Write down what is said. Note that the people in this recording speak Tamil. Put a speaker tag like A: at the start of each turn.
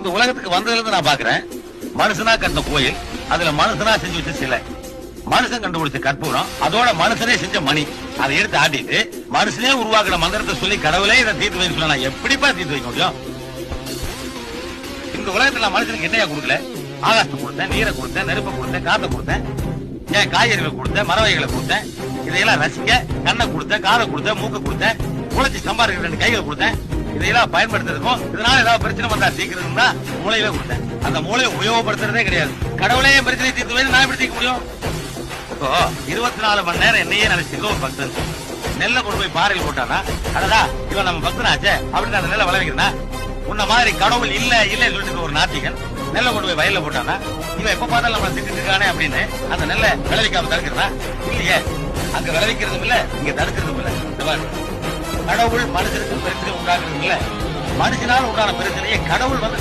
A: இந்த உலகத்துக்கு வந்ததுல இருந்து நான் பாக்குறேன் மனுஷனா கண்ட கோயில் அதுல மனுஷனா செஞ்சு வச்ச சிலை. மனுஷன் கண்டுபிடிச்ச கற்பூரம் அதோட மனுஷனே செஞ்ச மணி. அதை எடுத்து ஆட்டிட்டு மனுஷனே உருவாக்குற மந்திரத்தை சொல்லி கடவுளே இதை தீர்த்து வைக்க சொன்னா எப்படிப்பா தீர்த்து வைக்க முடியும்? இந்த உலகத்துல நான் மனுஷனுக்கு என்னையா கொடுக்கல? ஆகாசத்தை கொடுத்தேன் நீரை கொடுத்தேன் நெருப்பை கொடுத்தேன் காத்தை கொடுத்தேன் ஏன் காய்கறிகளை கொடுத்தேன் மரவகைகளை கொடுத்தேன் இதையெல்லாம் ரசிக்க கண்ணை கொடுத்தேன் காதை கொடுத்தேன் மூக்கை கொடுத்தேன் உழைச்சி சம்பாதிக்கிற ரெண்டு கைகளை கொடுத்தேன். இதையெல்லாம் பயன்படுத்துறதுக்கும் இதனால ஏதாவது பிரச்சனை வந்தா தீர்க்கிறதுனா மூளையவே கொடுத்தேன் அந்த மூளையை உபயோகப்படுத்துறதே கிடையாது. கடவுளே பிரச்சனை தீர்த்து வைத்து நான் எப்படி தீர்க்க முடியும்? இப்போ இருபத்தி நாலு மணி நேரம் என்னையே நினைச்சிருக்க ஒரு பக்தன். நெல்லை கொண்டு போய் பாறையில் போட்டானா? அடடா இவன் நம்ம பக்தனாச்சே. அப்படின்னு அந்த நெல்லை விளைவிக்கிறனா உன்ன மாதிரி கடவுள் இல்ல இல்ல சொல்லிட்டு ஒரு நாத்திகன் நெல்லை கொண்டு போய் வயல்ல போட்டானா? இவன் எப்ப பார்த்தாலும் நம்ம திட்டு இருக்கானே அப்படின்னு அந்த நெல்லை விளைவிக்காம தடுக்கிறனா? இல்லையே. அங்க விளைவிக்கிறதும் இல்ல இங்க தடுக்கிறதும் இல்ல. இந்த கடவுள் மனுஷனுக்கு பிரச்சனை உண்டாக்குறதும் இல்ல மனுஷனால் உண்டான பிரச்சனையை கடவுள் வந்து